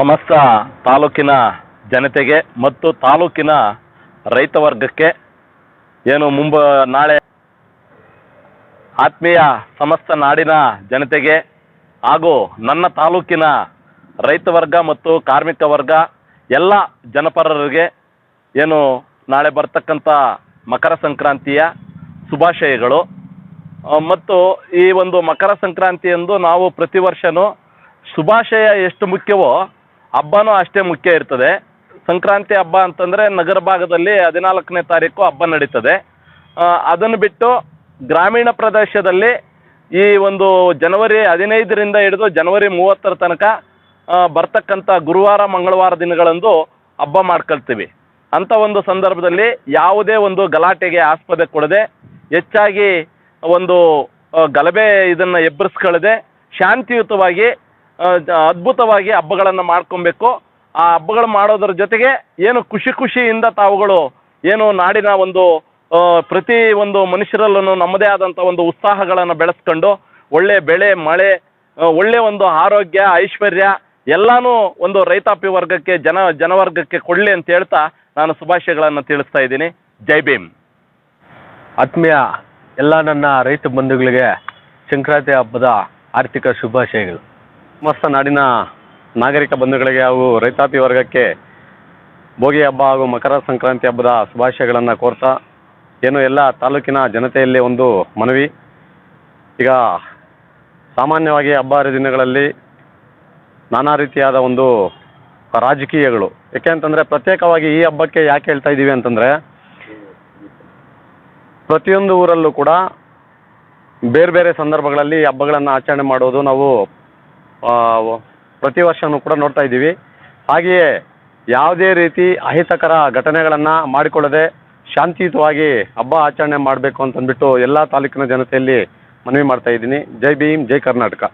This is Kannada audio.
ಸಮಸ್ತ ತಾಲೂಕಿನ ಜನತೆಗೆ ಮತ್ತು ತಾಲೂಕಿನ ರೈತ ವರ್ಗಕ್ಕೆ ಏನು ಮುಂಬ ನಾಳೆ ಆತ್ಮೀಯ ಸಮಸ್ತ ನಾಡಿನ ಜನತೆಗೆ ಹಾಗೂ ನನ್ನ ತಾಲೂಕಿನ ರೈತ ವರ್ಗ ಮತ್ತು ಕಾರ್ಮಿಕ ವರ್ಗ, ಎಲ್ಲ ಜನಪರರಿಗೆ ಏನು ನಾಳೆ ಬರ್ತಕ್ಕಂಥ ಮಕರ ಸಂಕ್ರಾಂತಿಯ ಶುಭಾಶಯಗಳು. ಮತ್ತು ಈ ಒಂದು ಮಕರ ಸಂಕ್ರಾಂತಿಯಂದು ನಾವು ಪ್ರತಿ ವರ್ಷನೂ ಶುಭಾಶಯ ಎಷ್ಟು ಮುಖ್ಯವೋ ಹಬ್ಬನೂ ಅಷ್ಟೇ ಮುಖ್ಯ ಇರ್ತದೆ. ಸಂಕ್ರಾಂತಿ ಹಬ್ಬ ಅಂತಂದರೆ ನಗರ ಭಾಗದಲ್ಲಿ ಹದಿನಾಲ್ಕನೇ ತಾರೀಕು ಹಬ್ಬ ನಡೀತದೆ. ಅದನ್ನು ಬಿಟ್ಟು ಗ್ರಾಮೀಣ ಪ್ರದೇಶದಲ್ಲಿ ಈ ಒಂದು ಜನವರಿ ಹದಿನೈದರಿಂದ ಹಿಡಿದು ಜನವರಿ ಮೂವತ್ತರ ತನಕ ಬರ್ತಕ್ಕಂಥ ಗುರುವಾರ, ಮಂಗಳವಾರ ದಿನಗಳಂದು ಹಬ್ಬ ಮಾಡ್ಕೊಳ್ತೀವಿ. ಅಂಥ ಒಂದು ಸಂದರ್ಭದಲ್ಲಿ ಯಾವುದೇ ಒಂದು ಗಲಾಟೆಗೆ ಆಸ್ಪದ ಕೊಡದೆ, ಹೆಚ್ಚಾಗಿ ಒಂದು ಗಲಭೆ ಇದನ್ನು ಎಬ್ಬರಿಸ್ಕೊಳ್ಳದೆ ಶಾಂತಿಯುತವಾಗಿ ಅದ್ಭುತವಾಗಿ ಹಬ್ಬಗಳನ್ನು ಮಾಡ್ಕೊಬೇಕು. ಆ ಹಬ್ಬಗಳು ಮಾಡೋದ್ರ ಜೊತೆಗೆ ಏನು ಖುಷಿ ಖುಷಿಯಿಂದ ತಾವುಗಳು ಏನು ನಾಡಿನ ಒಂದು ಪ್ರತಿ ಒಂದು ಮನುಷ್ಯರಲ್ಲೂ ನಮ್ಮದೇ ಆದಂಥ ಒಂದು ಉತ್ಸಾಹಗಳನ್ನು ಬೆಳೆಸ್ಕೊಂಡು ಒಳ್ಳೆ ಬೆಳೆ, ಮಳೆ ಒಳ್ಳೆ ಒಂದು ಆರೋಗ್ಯ, ಐಶ್ವರ್ಯ ಎಲ್ಲಾನು ಒಂದು ರೈತಾಪಿ ವರ್ಗಕ್ಕೆ, ಜನ, ಜನವರ್ಗಕ್ಕೆ ಕೊಡಲಿ ಅಂತ ಹೇಳ್ತಾ ನಾನು ಶುಭಾಶಯಗಳನ್ನು ತಿಳಿಸ್ತಾ ಇದ್ದೀನಿ. ಜೈ ಭೀಮ್. ಆತ್ಮೀಯ ಎಲ್ಲ ನನ್ನ ರೈತ ಬಂಧುಗಳಿಗೆ ಸಂಕ್ರಾಂತಿ ಹಬ್ಬದ ಆರ್ಥಿಕ ಶುಭಾಶಯಗಳು. ಸಮಸ್ತ ನಾಡಿನ ನಾಗರಿಕ ಬಂಧುಗಳಿಗೆ ಹಾಗೂ ರೈತಾಪಿ ವರ್ಗಕ್ಕೆ ಭೋಗಿ ಹಬ್ಬ ಹಾಗೂ ಮಕರ ಸಂಕ್ರಾಂತಿ ಹಬ್ಬದ ಶುಭಾಶಯಗಳನ್ನು ಕೋರ್ತಾ ಏನು ಎಲ್ಲ ತಾಲೂಕಿನ ಜನತೆಯಲ್ಲಿ ಒಂದು ಮನವಿ. ಈಗ ಸಾಮಾನ್ಯವಾಗಿ ಹಬ್ಬ ಹರಿದಿನಗಳಲ್ಲಿ ನಾನಾ ರೀತಿಯಾದ ಒಂದು ರಾಜಕೀಯಗಳು. ಯಾಕೆ ಅಂತಂದರೆ ಪ್ರತ್ಯೇಕವಾಗಿ ಈ ಹಬ್ಬಕ್ಕೆ ಯಾಕೆ ಹೇಳ್ತಾ ಇದ್ದೀವಿ ಅಂತಂದರೆ ಪ್ರತಿಯೊಂದು ಊರಲ್ಲೂ ಕೂಡ ಬೇರೆ ಬೇರೆ ಸಂದರ್ಭಗಳಲ್ಲಿ ಹಬ್ಬಗಳನ್ನು ಆಚರಣೆ ಮಾಡೋದು ನಾವು ಪ್ರತಿ ವರ್ಷವೂ ಕೂಡ ನೋಡ್ತಾ ಇದ್ದೀವಿ. ಹಾಗೆಯೇ ಯಾವುದೇ ರೀತಿ ಅಹಿತಕರ ಘಟನೆಗಳನ್ನು ಮಾಡಿಕೊಳ್ಳದೆ ಶಾಂತಿಯುತವಾಗಿ ಹಬ್ಬ ಆಚರಣೆ ಮಾಡಬೇಕು ಅಂತಂದ್ಬಿಟ್ಟು ಎಲ್ಲ ತಾಲೂಕಿನ ಜನತೆಯಲ್ಲಿ ಮನವಿ ಮಾಡ್ತಾ ಇದ್ದೀನಿ. ಜೈ ಭೀಮ್, ಜೈ ಕರ್ನಾಟಕ.